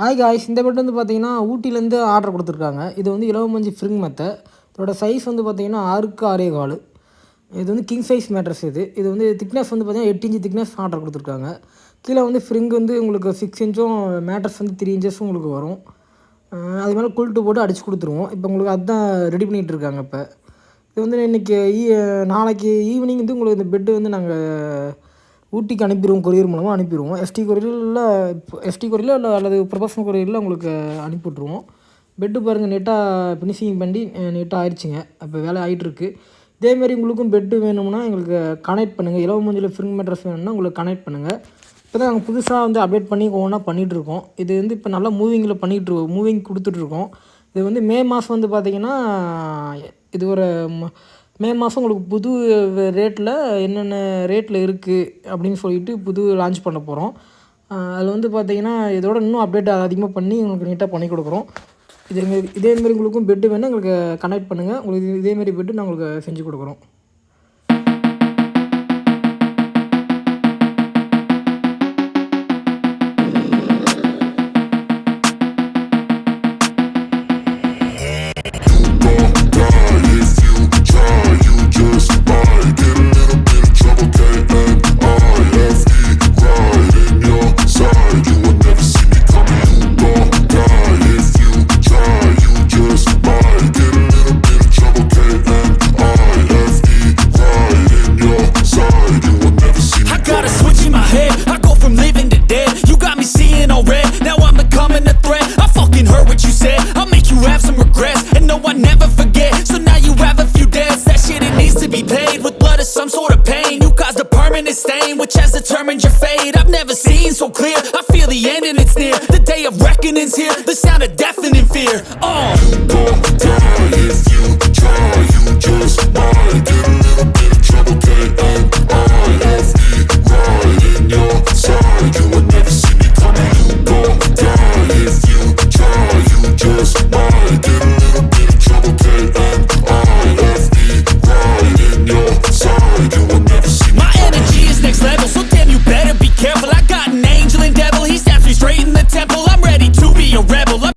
Hi guys இந்த bed வந்து பார்த்தீங்கன்னா ஊட்டிலேருந்து ஆர்டர் கொடுத்துருக்காங்க. இது வந்து இலவமஞ்சி ஃப்ரிங் மெத்தை இதோட சைஸ் வந்து பார்த்தீங்கன்னா ஆறுக்கு ஆறே கால். இது வந்து கிங் சைஸ் மேட்ரஸ் இது. இது வந்து திக்னஸ் வந்து பார்த்தீங்கன்னா எட்டு இன்ச்சு திக்னஸ் ஆர்டர் கொடுத்துருக்காங்க. கீழே வந்து ஃப்ரிங் வந்து உங்களுக்கு சிக்ஸ் இன்ச்சும் மேட்ரஸ் வந்து த்ரீ இன்ச்சஸும் உங்களுக்கு வரும். அது மேலே குல்ட்டு போட்டு அடிச்சு கொடுத்துருவோம். இப்போ உங்களுக்கு அதுதான் ரெடி பண்ணிகிட்டு இருக்காங்க இப்போ. இது வந்து இன்றைக்கி நாளைக்கு ஈவினிங் வந்து உங்களுக்கு இந்த பெட்டு வந்து நாங்கள் ஊட்டிக்கு அனுப்பிடுவோம் கொரியர் மூலமாக அனுப்பிடுவோம். எஸ்டி கொரியரில் எஸ்டி கொரியரில் இல்லை அல்லது ப்ரொஃபஷனல் கொரியரில் உங்களுக்கு அனுப்பி விட்ருவோம் பெட்டு பாருங்கள் நீட்டாக ஃபினிஷிங் பண்ணி நீட்டாக ஆயிடுச்சுங்க. இப்போ வேலை ஆகிட்டுருக்கு இதேமாரி உங்களுக்கும் பெட்டு வேணும்னா எங்களுக்கு கனெக்ட் பண்ணுங்கள் இலவ மஞ்சள் ஃப்ரிங் மெட்ரஸ் வேணும்னா உங்களுக்கு கனெக்ட் பண்ணுங்கள் இப்போ தான் நாங்கள் புதுசாக வந்து அப்டேட் பண்ணி ஒவ்வொன்றா பண்ணிகிட்ருக்கோம் இது வந்து இப்போ நல்லா மூவிங்கில் பண்ணிகிட்டு மூவிங் கொடுத்துட்ருக்கோம் இது வந்து மே மாதம் வந்து பார்த்திங்கன்னா இது ஒரு மே மாதம் உங்களுக்கு புது ரேட்டில் என்னென்ன ரேட்டில் இருக்குது அப்படின்னு சொல்லிட்டு புது லான்ச் பண்ண போகிறோம் அதில் வந்து பார்த்தீங்கன்னா இதோட இன்னும் அப்டேட் அதிகமாக பண்ணி உங்களுக்கு நீட்டாக பண்ணி கொடுக்குறோம். இதேமாரி இதேமாரி உங்களுக்கும் பெட்டு வேணால் எங்களுக்கு கனெக்ட் பண்ணுங்கள் உங்களுக்கு இதேமாரி பெட்டு நான் உங்களுக்கு செஞ்சு கொடுக்குறோம். I never forget. So now you have a few debts. That shit, it needs to be paid with blood or some sort of pain. You caused a permanent stain, which has determined your fate. I've never seen so clear. I feel the end and it's near. The day of reckoning's here. The sound of deafening fear. Oh.